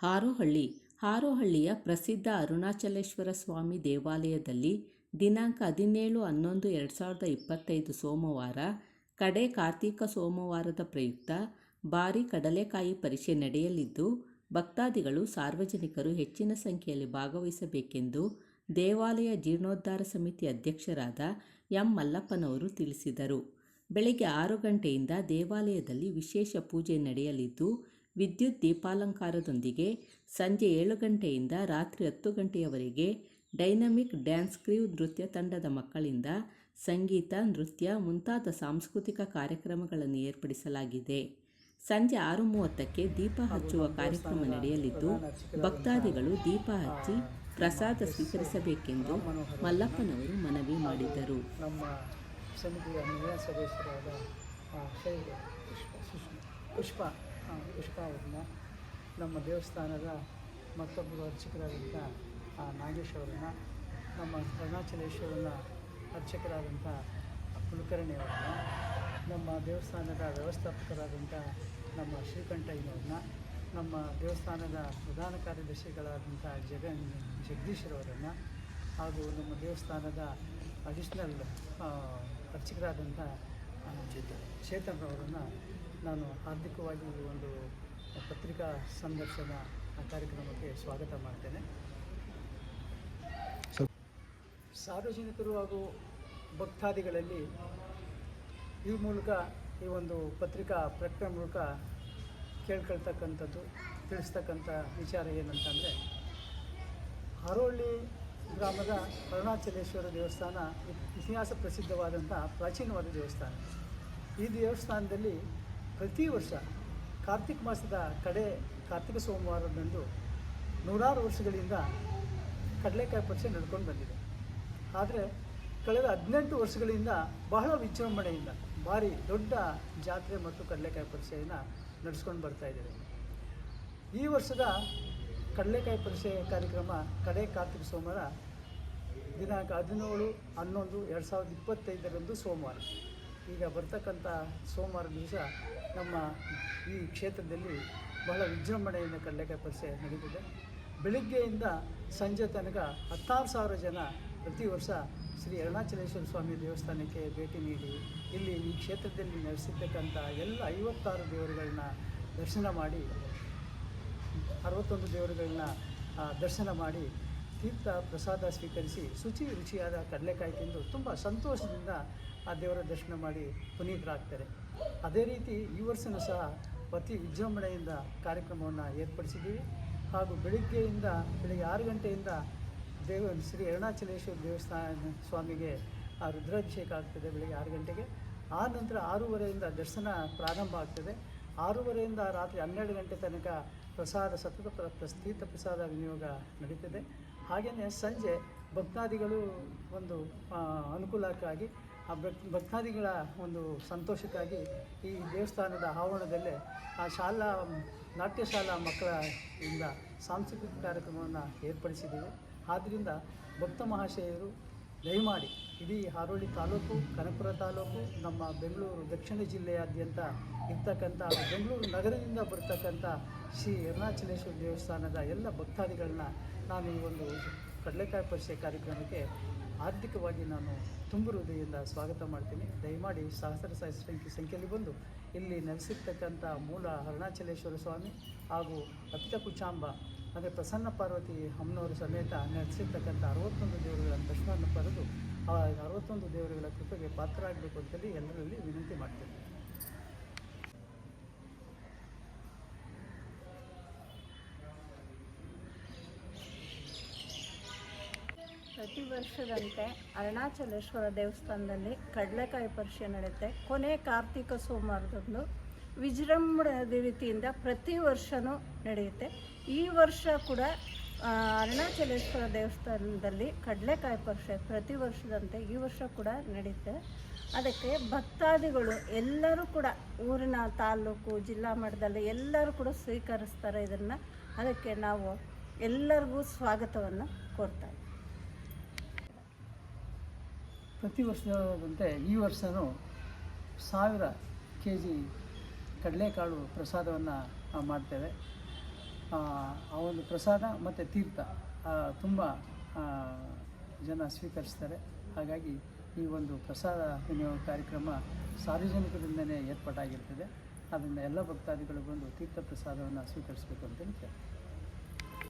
ಹಾರೋಹಳ್ಳಿ, ಹಾರೋಹಳ್ಳಿಯ ಪ್ರಸಿದ್ಧ ಅರುಣಾಚಲೇಶ್ವರ ಸ್ವಾಮಿ ದೇವಾಲಯದಲ್ಲಿ ದಿನಾಂಕ ಹದಿನೇಳು ಹನ್ನೊಂದು, ಎರಡು ಸಾವಿರದ ಇಪ್ಪತ್ತೈದು ಸೋಮವಾರ, ಕಡೆ ಕಾರ್ತೀಕ ಸೋಮವಾರದ ಪ್ರಯುಕ್ತ ಭಾರೀ ಕಡಲೆಕಾಯಿ ಪರಿಷೆ ನಡೆಯಲಿದ್ದು, ಭಕ್ತಾದಿಗಳು ಸಾರ್ವಜನಿಕರು ಹೆಚ್ಚಿನ ಸಂಖ್ಯೆಯಲ್ಲಿ ಭಾಗವಹಿಸಬೇಕೆಂದು ದೇವಾಲಯ ಜೀರ್ಣೋದ್ಧಾರ ಸಮಿತಿ ಅಧ್ಯಕ್ಷರಾದ ಎಂ ಮಲ್ಲಪ್ಪನವರು ತಿಳಿಸಿದರು. ಬೆಳಗ್ಗೆ ಆರು ಗಂಟೆಯಿಂದ ದೇವಾಲಯದಲ್ಲಿ ವಿಶೇಷ ಪೂಜೆ ನಡೆಯಲಿದ್ದು ವಿದ್ಯುತ್ ದೀಪಾಲಂಕಾರದೊಂದಿಗೆ ಸಂಜೆ ಏಳು ಗಂಟೆಯಿಂದ ರಾತ್ರಿ ಹತ್ತು ಗಂಟೆಯವರೆಗೆ ಡೈನಮಿಕ್ ಡ್ಯಾನ್ಸ್ ಕ್ರೀವ್ ನೃತ್ಯ ತಂಡದ ಮಕ್ಕಳಿಂದ ಸಂಗೀತ, ನೃತ್ಯ ಮುಂತಾದ ಸಾಂಸ್ಕೃತಿಕ ಕಾರ್ಯಕ್ರಮಗಳನ್ನು ಏರ್ಪಡಿಸಲಾಗಿದೆ. ಸಂಜೆ ಆರು ಮೂವತ್ತಕ್ಕೆ ದೀಪ ಹಚ್ಚುವ ಕಾರ್ಯಕ್ರಮ ನಡೆಯಲಿದ್ದು, ಭಕ್ತಾದಿಗಳು ದೀಪ ಹಚ್ಚಿ ಪ್ರಸಾದ ಸ್ವೀಕರಿಸಬೇಕೆಂದು ಮಲ್ಲಪ್ಪನವರು ಮನವಿ ಮಾಡಿದರು. ನಮ್ಮ ಸಮಿತಿಯ ಸದಸ್ಯರಾದ ಪುಷ್ಪ ಅವ್ರನ್ನ ನಮ್ಮ ದೇವಸ್ಥಾನದ ಮತ್ತೊಬ್ಬರು ಅರ್ಚಕರಾದಂಥ ಆ, ನಾಗೇಶ್ ನಮ್ಮ ಅರುಣಾಚಲೇಶ್ವರನ ಅರ್ಚಕರಾದಂಥ ಕುಲಕರ್ಣಿ ಅವರನ್ನ ನಮ್ಮ ದೇವಸ್ಥಾನದ ವ್ಯವಸ್ಥಾಪಕರಾದಂಥ ನಮ್ಮ ಶ್ರೀಕಂಠಯ್ಯನವ್ರನ್ನ ನಮ್ಮ ದೇವಸ್ಥಾನದ ಪ್ರಧಾನ ಕಾರ್ಯದರ್ಶಿಗಳಾದಂಥ ಜಗನ್ ಜಗದೀಶ್ವರವರನ್ನು ಹಾಗೂ ನಮ್ಮ ದೇವಸ್ಥಾನದ ಅಡಿಷ್ನಲ್ ಅರ್ಚಕರಾದಂಥ ಚೇತನ್ ಚೇತನ್ರವರನ್ನು ನಾನು ಹಾರ್ದಿಕವಾಗಿ ಈ ಒಂದು ಪತ್ರಿಕಾ ಸಂದರ್ಶನ ಕಾರ್ಯಕ್ರಮಕ್ಕೆ ಸ್ವಾಗತ ಮಾಡ್ತೇನೆ. ಸಾರ್ವಜನಿಕರು ಹಾಗೂ ಭಕ್ತಾದಿಗಳಲ್ಲಿ ಈ ಮೂಲಕ ಈ ಒಂದು ಪತ್ರಿಕಾ ಪ್ರಕಟಣೆ ಮೂಲಕ ಕೇಳ್ಕೊಳ್ತಕ್ಕಂಥದ್ದು, ತಿಳಿಸ್ತಕ್ಕಂಥ ವಿಚಾರ ಏನಂತಂದರೆ, ಹರೋಳ್ಳಿ ಗ್ರಾಮದ ಅರುಣಾಚಲೇಶ್ವರ ದೇವಸ್ಥಾನ ಇತಿಹಾಸ ಪ್ರಸಿದ್ಧವಾದಂಥ ಪ್ರಾಚೀನವಾದ ದೇವಸ್ಥಾನ. ಈ ದೇವಸ್ಥಾನದಲ್ಲಿ ಪ್ರತಿ ವರ್ಷ ಕಾರ್ತಿಕ ಮಾಸದ ಕಡೆ ಕಾರ್ತಿಕ ಸೋಮವಾರದಂದು ನೂರಾರು ವರ್ಷಗಳಿಂದ ಕಡಲೆಕಾಯಿ ಪರಿಷೆ ನಡ್ಕೊಂಡು ಬಂದಿದೆ. ಆದರೆ ಕಳೆದ ಹದಿನೆಂಟು ವರ್ಷಗಳಿಂದ ಬಹಳ ವಿಜೃಂಭಣೆಯಿಂದ ಭಾರಿ ದೊಡ್ಡ ಜಾತ್ರೆ ಮತ್ತು ಕಡಲೆಕಾಯಿ ಪರಿಷೆಯನ್ನು ನಡೆಸ್ಕೊಂಡು ಬರ್ತಾ ಇದ್ದಾರೆ ಈ ವರ್ಷದ ಕಡಲೆಕಾಯಿ ಪರಿಷೆ ಕಾರ್ಯಕ್ರಮ ಕಡೆ ಕಾರ್ತಿಕ ಸೋಮವಾರ ದಿನಾಂಕ ಹದಿನೇಳು, ಹನ್ನೊಂದು, ಎರಡು ಸಾವಿರದ ಇಪ್ಪತ್ತೈದರಂದು ಸೋಮವಾರ. ಈಗ ಬರ್ತಕ್ಕಂಥ ಸೋಮವಾರ ದಿವಸ ನಮ್ಮ ಈ ಕ್ಷೇತ್ರದಲ್ಲಿ ಬಹಳ ವಿಜೃಂಭಣೆಯಿಂದ ಕಡಲೆಕಾಯಿ ಪರಿಸೆ ನಡೀತಿದೆ. ಬೆಳಿಗ್ಗೆಯಿಂದ ಸಂಜೆ ತನಕ ಹತ್ತಾರು ಸಾವಿರ ಜನ ಪ್ರತಿ ವರ್ಷ ಶ್ರೀ ಅರುಣಾಚಲೇಶ್ವರ ಸ್ವಾಮಿ ದೇವಸ್ಥಾನಕ್ಕೆ ಭೇಟಿ ನೀಡಿ, ಇಲ್ಲಿ ಈ ಕ್ಷೇತ್ರದಲ್ಲಿ ನೆಲೆಸಿರ್ತಕ್ಕಂಥ ಎಲ್ಲ ಐವತ್ತಾರು ದೇವರುಗಳನ್ನ ದರ್ಶನ ಮಾಡಿ, ಅರವತ್ತೊಂದು ದೇವರುಗಳನ್ನ ದರ್ಶನ ಮಾಡಿ ತೀರ್ಥ ಪ್ರಸಾದ ಸ್ವೀಕರಿಸಿ ಶುಚಿ ರುಚಿಯಾದ ಕಡಲೆಕಾಯಿ ತಿಂದು ತುಂಬ ಸಂತೋಷದಿಂದ ಆ ದೇವರ ದರ್ಶನ ಮಾಡಿ ಪುನೀತರಾಗ್ತಾರೆ. ಅದೇ ರೀತಿ ಈ ವರ್ಷವೂ ಸಹ ಪ್ರತಿ ವಿಜೃಂಭಣೆಯಿಂದ ಕಾರ್ಯಕ್ರಮವನ್ನು ಏರ್ಪಡಿಸಿದ್ದೀವಿ. ಹಾಗೂ ಬೆಳಿಗ್ಗೆಯಿಂದ ಬೆಳಿಗ್ಗೆ ಆರು ಗಂಟೆಯಿಂದ ದೇವ, ಶ್ರೀ ಅರುಣಾಚಲೇಶ್ವರ ದೇವಸ್ಥಾನ ಸ್ವಾಮಿಗೆ ಆ ರುದ್ರಾಭಿಷೇಕ ಆಗ್ತದೆ ಬೆಳಗ್ಗೆ ಆರು ಗಂಟೆಗೆ. ಆ ನಂತರ ಆರೂವರೆಯಿಂದ ದರ್ಶನ ಪ್ರಾರಂಭ ಆಗ್ತದೆ. ಆರೂವರೆಯಿಂದ ರಾತ್ರಿ ಹನ್ನೆರಡು ಗಂಟೆ ತನಕ ಪ್ರಸಾದ, ಸತತ ಪ್ರ, ತೀರ್ಥ ಪ್ರಸಾದ ವಿನಿಯೋಗ ನಡೀತದೆ. ಹಾಗೆಯೇ ಸಂಜೆ ಭಕ್ತಾದಿಗಳು ಒಂದು ಅನುಕೂಲಕ್ಕಾಗಿ, ಆ ಭಕ್, ಭಕ್ತಾದಿಗಳ ಒಂದು ಸಂತೋಷಕ್ಕಾಗಿ ಈ ದೇವಸ್ಥಾನದ ಆವರಣದಲ್ಲೇ ಆ ಶಾಲಾ ನಾಟ್ಯ ಶಾಲಾ ಮಕ್ಕಳ ಇಂದ ಸಾಂಸ್ಕೃತಿಕ ಕಾರ್ಯಕ್ರಮವನ್ನು ಏರ್ಪಡಿಸಿದ್ದೀವಿ. ಆದ್ದರಿಂದ ಭಕ್ತ ಮಹಾಶಯರು ದಯಮಾಡಿ ಇಡೀ ಹಾರೋಳಿ ತಾಲೂಕು, ಕನಕಪುರ ತಾಲೂಕು, ನಮ್ಮ ಬೆಂಗಳೂರು, ದಕ್ಷಿಣ ಜಿಲ್ಲೆಯಾದ್ಯಂತ ಇರ್ತಕ್ಕಂಥ ಬೆಂಗಳೂರು ನಗರದಿಂದ ಬರ್ತಕ್ಕಂಥ ಶ್ರೀ ಅರುಣಾಚಲೇಶ್ವರ ದೇವಸ್ಥಾನದ ಎಲ್ಲ ಭಕ್ತಾದಿಗಳನ್ನ ನಾನು ಈ ಒಂದು ಕಡಲೆಕಾಯಿ ಪರಿಷೆ ಕಾರ್ಯಕ್ರಮಕ್ಕೆ ಆರ್ಥಿಕವಾಗಿ ನಾನು ತುಂಬು ಹೃದಯದಿಂದ ಸ್ವಾಗತ ಮಾಡ್ತೀನಿ. ದಯಮಾಡಿ ಸಹಸ್ರ ಸಂಖ್ಯೆ ಸಂಖ್ಯೆಯಲ್ಲಿ ಬಂದು ಇಲ್ಲಿ ನೆಲೆಸಿರ್ತಕ್ಕಂಥ ಮೂಲ ಅರುಣಾಚಲೇಶ್ವರ ಸ್ವಾಮಿ ಹಾಗೂ ಅಪಿತ ಅಂದರೆ ಪ್ರಸನ್ನ ಪಾರ್ವತಿ ಅಮ್ಮನವರ ಸಮೇತ ನಡೆಸಿರ್ತಕ್ಕಂಥ ಅರವತ್ತೊಂದು ದೇವರುಗಳ ದರ್ಶನವನ್ನು ಪಡೆದು ಆ ಅರವತ್ತೊಂದು ದೇವರುಗಳ ಕೃಪೆಗೆ ಪಾತ್ರರಾಗಬೇಕು ಅಂತೇಳಿ ಎಲ್ಲರಲ್ಲಿ ವಿನಂತಿ ಮಾಡ್ತೇನೆ. ಪ್ರತಿ ವರ್ಷದಂತೆ ಅರುಣಾಚಲೇಶ್ವರ ದೇವಸ್ಥಾನದಲ್ಲಿ ಕಡಲೆಕಾಯಿ ಪರಿಷೆ ನಡೆಯುತ್ತೆ. ಕೊನೆ ಕಾರ್ತಿಕ ಸೋಮವಾರದಂದು ವಿಜೃಂಭಣೆ ರೀತಿಯಿಂದ ಪ್ರತಿ ವರ್ಷವೂ ನಡೆಯುತ್ತೆ. ಈ ವರ್ಷ ಕೂಡ ಅರುಣಾಚಲೇಶ್ವರ ದೇವಸ್ಥಾನದಲ್ಲಿ ಕಡಲೆಕಾಯಿ ಪರಿಷೆ ಪ್ರತಿ ವರ್ಷದಂತೆ ಈ ವರ್ಷ ಕೂಡ ನಡೆಯುತ್ತೆ ಅದಕ್ಕೆ ಭಕ್ತಾದಿಗಳು ಎಲ್ಲರೂ ಕೂಡ ಊರಿನ ತಾಲೂಕು, ಜಿಲ್ಲಾ ಮಟ್ಟದಲ್ಲಿ ಎಲ್ಲರೂ ಕೂಡ ಸ್ವೀಕರಿಸ್ತಾರೆ ಇದನ್ನು. ಅದಕ್ಕೆ ನಾವು ಎಲ್ಲರಿಗೂ ಸ್ವಾಗತವನ್ನು ಕೊಡ್ತಾ. ಪ್ರತಿ ವರ್ಷದಂತೆ ಈ ವರ್ಷವೂ ಸಾವಿರ ಕೆ ಜಿ ಕಡಲೆಕಾಳು ಪ್ರಸಾದವನ್ನು ಮಾಡ್ತೇವೆ. ಆ ಒಂದು ಪ್ರಸಾದ ಮತ್ತು ತೀರ್ಥ ತುಂಬ ಜನ ಸ್ವೀಕರಿಸ್ತಾರೆ. ಹಾಗಾಗಿ ಈ ಒಂದು ಪ್ರಸಾದ ವಿನಿಯೋಗ ಕಾರ್ಯಕ್ರಮ ಸಾರ್ವಜನಿಕರಿಂದನೇ ಏರ್ಪಾಟಾಗಿರ್ತದೆ. ಅದನ್ನು ಎಲ್ಲ ಭಕ್ತಾದಿಗಳು ಬಂದು ತೀರ್ಥ ಪ್ರಸಾದವನ್ನು ಸ್ವೀಕರಿಸಬೇಕು ಅಂತೇಳಿ ಕೇಳ್ತೀನಿ.